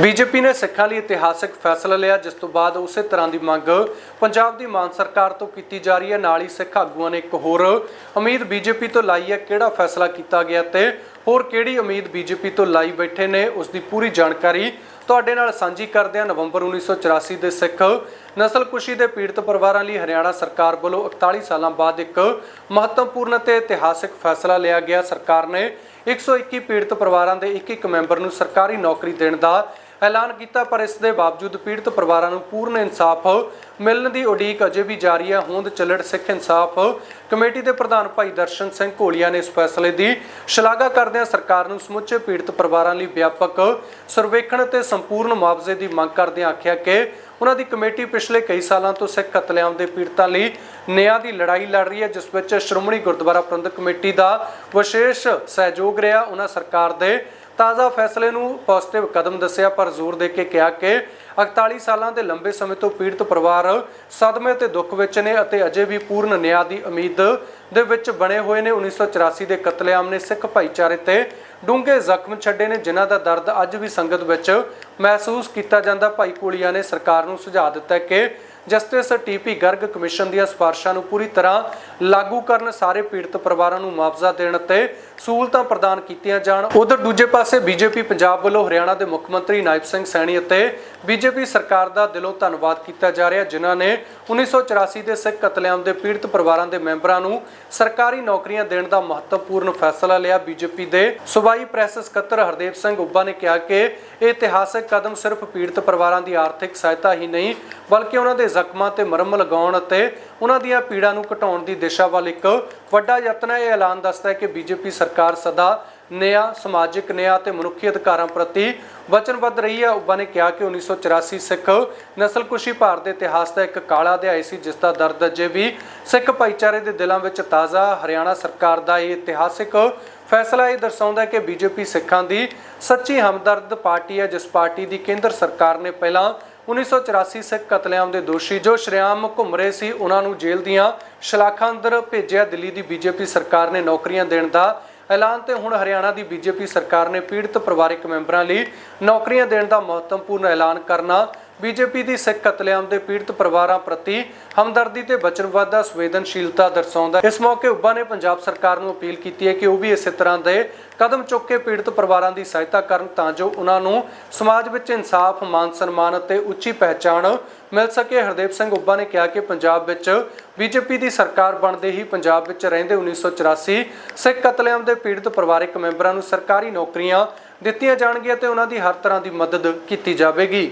BJP ਨੇ ਸਿੱਖਾਂ ਲਈ ਇਤਿਹਾਸਕ ਫੈਸਲਾ ਲਿਆ, ਜਿਸ ਤੋਂ ਬਾਅਦ ਉਸੇ ਤਰ੍ਹਾਂ ਦੀ ਮੰਗ ਪੰਜਾਬ ਦੀ ਮਾਨ ਸਰਕਾਰ ਤੋਂ ਕੀਤੀ ਜਾ ਰਹੀ ਹੈ। ਨਾਲ ਹੀ ਸਿੱਖ ਆਗੂਆਂ ਨੇ ਇੱਕ ਹੋਰ ਉਮੀਦ ਬੀਜੇਪੀ ਤੋਂ ਲਾਈ ਹੈ। ਕਿਹੜਾ ਫੈਸਲਾ ਕੀਤਾ ਗਿਆ ਤੇ ਹੋਰ ਕਿਹੜੀ ਉਮੀਦ ਬੀਜੇਪੀ ਤੋਂ ਲਾਈ ਬੈਠੇ ਨੇ, ਉਸ ਦੀ ਪੂਰੀ ਜਾਣਕਾਰੀ ਤੁਹਾਡੇ ਨਾਲ ਸਾਂਝੀ ਕਰਦੇ ਹਾਂ ਨਵੰਬਰ 1984 ਦੇ ਸਿੱਖ ਨਸਲਕੁਸ਼ੀ ਦੇ ਪੀੜਤ ਪਰਿਵਾਰਾਂ ਲਈ ਹਰਿਆਣਾ ਸਰਕਾਰ ਵੱਲੋਂ 41 ਸਾਲਾਂ ਬਾਅਦ ਇੱਕ ਮਹੱਤਵਪੂਰਨ ਤੇ ਇਤਿਹਾਸਕ ਫੈਸਲਾ ਲਿਆ ਗਿਆ। ਸਰਕਾਰ ਨੇ 121 ਪੀੜਤ ਪਰਿਵਾਰਾਂ ਦੇ ਇੱਕ ਇੱਕ ਮੈਂਬਰ ਨੂੰ ਸਰਕਾਰੀ ਨੌਕਰੀ ਦੇਣ ਦਾ ਐਲਾਨ ਕੀਤਾ, ਪਰ ਇਸ ਦੇ ਬਾਵਜੂਦ ਪੀੜਤ ਪਰਿਵਾਰਾਂ ਨੂੰ ਪੂਰਨ ਇਨਸਾਫ ਮਿਲਣ ਦੀ ਉਡੀਕ ਅਜੇ ਵੀ ਜਾਰੀ ਹੈ। ਹੋਂਦ ਚੱਲੜ ਸਿੱਖ ਇਨਸਾਫ ਕਮੇਟੀ ਦੇ ਪ੍ਰਧਾਨ ਭਾਈ ਦਰਸ਼ਨ ਸਿੰਘ ਘੋਲੀਆ ਨੇ ਇਸ ਫੈਸਲੇ ਦੀ ਸ਼ਲਾਘਾ ਕਰਦਿਆਂ ਸਰਕਾਰ ਨੂੰ ਸਮੁੱਚੇ ਪੀੜਤ ਪਰਿਵਾਰਾਂ ਲਈ ਵਿਆਪਕ ਸਰਵੇਖਣ ਅਤੇ ਸੰਪੂਰਨ ਮੁਆਵਜ਼ੇ ਦੀ ਮੰਗ ਕਰਦਿਆਂ ਆਖਿਆ ਕਿ ਉਹਨਾਂ ਦੀ ਕਮੇਟੀ ਪਿਛਲੇ ਕਈ ਸਾਲਾਂ ਤੋਂ ਸਿੱਖ ਕਤਲੇਆਮ ਦੇ ਪੀੜਤਾਂ ਲਈ ਨਿਆਂ ਦੀ ਲੜਾਈ ਲੜ ਰਹੀ ਹੈ, ਜਿਸ ਵਿੱਚ ਸ਼੍ਰੋਮਣੀ ਗੁਰਦੁਆਰਾ ਪ੍ਰਬੰਧਕ ਕਮੇਟੀ ਦਾ ਵਿਸ਼ੇਸ਼ ਸਹਿਯੋਗ ਰਿਹਾ। ਉਹਨਾਂ ਸਰਕਾਰ ਦੇ ਤਾਜ਼ਾ ਫੈਸਲੇ ਨੂੰ ਪੋਜ਼ਿਟਿਵ ਕਦਮ ਦੱਸਿਆ, ਪਰ ਜ਼ੋਰ ਦੇ ਕੇ ਕਿਹਾ ਕਿ 41 ਸਾਲਾਂ ਦੇ ਲੰਬੇ ਸਮੇਂ ਤੋਂ ਪੀੜਤ ਪਰਿਵਾਰ ਸਦਮੇ ਤੇ ਦੁੱਖ ਵਿੱਚ ਨੇ ਅਤੇ ਅਜੇ ਵੀ ਪੂਰਨ ਨਿਆਂ ਦੀ ਉਮੀਦ ਦੇ ਵਿੱਚ ਬਣੇ ਹੋਏ ਨੇ। 1984 ਦੇ ਕਤਲੇਆਮ ਨੇ ਸਿੱਖ ਭਾਈਚਾਰੇ ਤੇ ਡੂੰਘੇ ਜ਼ਖਮ ਛੱਡੇ ਨੇ, ਜਿਨ੍ਹਾਂ ਦਾ ਦਰਦ ਅੱਜ ਵੀ ਸੰਗਤ ਵਿੱਚ ਮਹਿਸੂਸ ਕੀਤਾ ਜਾਂਦਾ। ਭਾਈ ਕੋਲੀਆ ਨੇ ਸਰਕਾਰ ਨੂੰ ਸੁਝਾਅ ਦਿੱਤਾ ਕਿ ਜਸਟਿਸ ਟੀਪੀ ਗਰਗ ਕਮਿਸ਼ਨ ਦੀਆਂ ਸਿਫਾਰਸ਼ਾਂ ਨੂੰ ਪੂਰੀ ਤਰ੍ਹਾਂ ਲਾਗੂ ਕਰਨ, ਸਾਰੇ ਪੀੜਤ ਪਰਿਵਾਰਾਂ ਨੂੰ ਮੁਆਵਜ਼ਾ ਦੇਣ ਅਤੇ ਸਹੂਲਤਾਂ ਪ੍ਰਦਾਨ ਕੀਤੀਆਂ ਜਾਣ। ਉਧਰ ਦੂਜੇ ਪਾਸੇ ਬੀਜੇਪੀ ਪੰਜਾਬ ਵੱਲੋਂ ਹਰਿਆਣਾ ਦੇ ਮੁੱਖ ਮੰਤਰੀ ਨਾਇਬ ਸਿੰਘ ਸੈਣੀ ਅਤੇ ਬੀਜੇਪੀ ਸਰਕਾਰ ਦਾ ਦਿਲੋਂ ਧੰਨਵਾਦ ਕੀਤਾ ਜਾ ਰਿਹਾ, ਜਿਨ੍ਹਾਂ ਨੇ 1984 ਦੇ ਸਿੱਖ ਕਤਲੇਆਮ ਦੇ ਪੀੜਤ ਪਰਿਵਾਰਾਂ ਦੇ ਮੈਂਬਰਾਂ ਨੂੰ ਸਰਕਾਰੀ ਨੌਕਰੀਆਂ ਦੇਣ ਦਾ ਮਹੱਤਵਪੂਰਨ ਫੈਸਲਾ ਲਿਆ। ਬੀਜੇਪੀ ਦੇ ਸੂਬਾਈ ਪ੍ਰੈਸ ਸਕੱਤਰ ਹਰਦੇਵ ਸਿੰਘ ਉੱਬਾ ਨੇ ਕਿਹਾ ਕਿ ਇਹ ਇਤਿਹਾਸਕ ਕਦਮ ਸਿਰਫ ਪੀੜਤ ਪਰਿਵਾਰਾਂ ਦੀ ਆਰਥਿਕ ਸਹਾਇਤਾ ਹੀ ਨਹੀਂ, ਬਲਕਿ ਉਹਨਾਂ ਦੇ ਜ਼ਖਮਾਂ ਤੇ ਮਰਮ ਲਗਾਉਣ ਅਤੇ ਉਹਨਾਂ ਦੀਆਂ ਪੀੜਾਂ ਨੂੰ ਘਟਾਉਣ ਦੀ ਦਿਸ਼ਾ ਵੱਲ ਇੱਕ ਵੱਡਾ ਯਤਨ ਹੈ। ਇਹ ਐਲਾਨ ਦੱਸਦਾ ਹੈ ਕਿ ਬੀਜੇਪੀ ਸਰਕਾਰ ਸਦਾ ਨਿਆਂ, ਸਮਾਜਿਕ ਨਿਆਂ ਤੇ ਮਨੁੱਖੀ ਅਧਿਕਾਰਾਂ ਪ੍ਰਤੀ ਵਚਨਬੱਧ ਰਹੀ ਹੈ। ਉੱਬਾ ਨੇ ਕਿਹਾ ਕਿ 1984 ਸਿੱਖ ਨਸਲਕੁਸ਼ੀ ਭਾਰਤ ਦੇ ਇਤਿਹਾਸ ਦਾ ਇੱਕ ਕਾਲਾ ਅਧਿਆਇ ਸੀ, ਜਿਸ ਦਾ ਦਰਦ ਅਜੇ ਵੀ ਸਿੱਖ ਭਾਈਚਾਰੇ ਦੇ ਦਿਲਾਂ ਵਿੱਚ ਤਾਜ਼ਾ ਹਰਿਆਣਾ ਸਰਕਾਰ ਦਾ ਇਹ ਇਤਿਹਾਸਿਕ ਫੈਸਲਾ ਇਹ ਦਰਸਾਉਂਦਾ ਹੈ ਕਿ ਬੀਜੇਪੀ ਸਿੱਖਾਂ ਦੀ ਸੱਚੀ ਹਮਦਰਦ ਪਾਰਟੀ ਹੈ, ਜਿਸ ਪਾਰਟੀ ਦੀ ਕੇਂਦਰ ਸਰਕਾਰ ਨੇ ਪਹਿਲਾਂ 1984 ਸਿੱਖ ਕਤਲੇਆਮ ਦੇ ਦੋਸ਼ੀ ਜੋ ਸ਼ਰਿਆਮ ਘੁੰਮ ਰਹੇ ਸੀ, ਉਹਨਾਂ ਨੂੰ ਜੇਲ੍ਹ ਦੀਆਂ ਸ਼ਲਾਖਾਂ ਅੰਦਰ ਭੇਜਿਆ। ਦਿੱਲੀ ਦੀ ਬੀਜੇਪੀ ਸਰਕਾਰ ਨੇ ਨੌਕਰੀਆਂ ਦੇਣ ਦਾ ਐਲਾਨ ਤੇ ਹੁਣ ਹਰਿਆਣਾ ਦੀ ਬੀਜੇਪੀ ਸਰਕਾਰ ਨੇ ਪੀੜਤ ਪਰਿਵਾਰਕ ਮੈਂਬਰਾਂ ਲਈ ਨੌਕਰੀਆਂ ਦੇਣ ਦਾ ਮਹੱਤਵਪੂਰਨ ਐਲਾਨ ਕਰਨਾ ਬੀਜੇਪੀ ਦੀ ਸਿੱਖ ਕਤਲੇਆਮ ਦੇ ਪੀੜਤ ਪਰਿਵਾਰਾਂ ਪ੍ਰਤੀ ਹਮਦਰਦੀ ਤੇ ਵਚਨਬੱਧ ਦਾ ਸੰਵੇਦਨਸ਼ੀਲਤਾ ਦਰਸਾਉਂਦਾ ਇਸ ਮੌਕੇ ਉੱਬਾ ਨੇ ਪੰਜਾਬ ਸਰਕਾਰ ਨੂੰ ਅਪੀਲ ਕੀਤੀ ਹੈ ਕਿ ਉਹ ਵੀ ਇਸੇ ਤਰ੍ਹਾਂ ਦੇ ਕਦਮ ਚੁੱਕ ਕੇ ਪੀੜਤ ਪਰਿਵਾਰਾਂ ਦੀ ਸਹਾਇਤਾ ਕਰਨ ਤਾਂ ਜੋ ਉਹਨਾਂ ਨੂੰ ਸਮਾਜ ਵਿੱਚ ਇਨਸਾਫ, ਮਾਨ ਸਨਮਾਨ ਅਤੇ ਉੱਚੀ ਪਹਿਚਾਣ ਮਿਲ ਸਕੇ। ਹਰਦੇਵ ਸਿੰਘ ਉੱਬਾ ਨੇ ਕਿਹਾ ਕਿ ਪੰਜਾਬ ਵਿੱਚ ਬੀਜੇਪੀ ਦੀ ਸਰਕਾਰ ਬਣਦੇ ਹੀ ਪੰਜਾਬ ਵਿੱਚ ਰਹਿੰਦੇ 1984 ਸਿੱਖ ਕਤਲੇਆਮ ਦੇ ਪੀੜਤ ਪਰਿਵਾਰਕ ਮੈਂਬਰਾਂ ਨੂੰ ਸਰਕਾਰੀ ਨੌਕਰੀਆਂ ਦਿੱਤੀਆਂ ਜਾਣਗੀਆਂ ਤੇ ਉਹਨਾਂ ਦੀ ਹਰ ਤਰ੍ਹਾਂ ਦੀ ਮਦਦ ਕੀਤੀ ਜਾਵੇਗੀ।